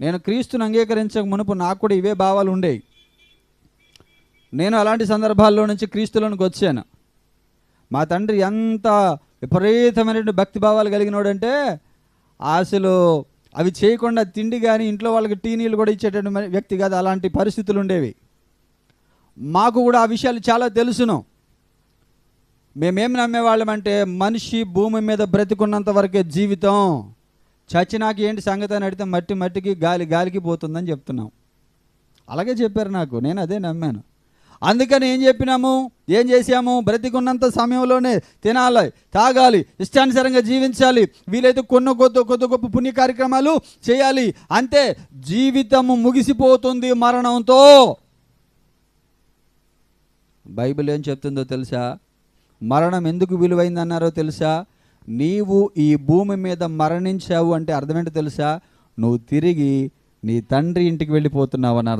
నేను క్రీస్తుని అంగీకరించక మునుపు నాకు కూడా ఇవే భావాలు ఉండేవి నేను అలాంటి సందర్భాల్లో నుంచి క్రీస్తులోనికి వచ్చాను. మా తండ్రి ఎంత విపరీతమైనటువంటి భక్తి భావాలు కలిగినోడంటే అసలు అవి చేయకుండా తిండి కానీ ఇంట్లో వాళ్ళకి టీ నీళ్ళు కూడా ఇచ్చేటటువంటి వ్యక్తి కాదు. అలాంటి పరిస్థితులు ఉండేవి. మాకు కూడా ఆ విషయాలు చాలా తెలుసును. మేమేం నమ్మేవాళ్ళమంటే మనిషి భూమి మీద బ్రతికున్నంత వరకే జీవితం. చచ్చినాక ఏంటి సంగతి అని అడిగితే మట్టి మట్టికి గాలి గాలికి పోతుందని చెప్తున్నాం. అలాగే చెప్పారు నాకు నేను అదే నమ్మాను. అందుకని ఏం చెప్పినాము? ఏం చేసాము బ్రతికున్నంత సమయంలోనే తినాలి తాగాలి ఇష్టానుసారంగా జీవించాలి వీలైతే కొన్ని కొత్త కొత్త గొప్ప పుణ్య కార్యక్రమాలు చేయాలి. అంతే జీవితము ముగిసిపోతుంది మరణంతో. బైబిల్ ఏం చెప్తుందో తెలుసా? మరణం ఎందుకు విలువైందన్నారో తెలుసా? నీవు ఈ భూమి మీద మరణించావు అంటే అర్థమేంటో తెలుసా? నువ్వు తిరిగి నీ తండ్రి ఇంటికి వెళ్ళిపోతున్నావు అని అర్థం.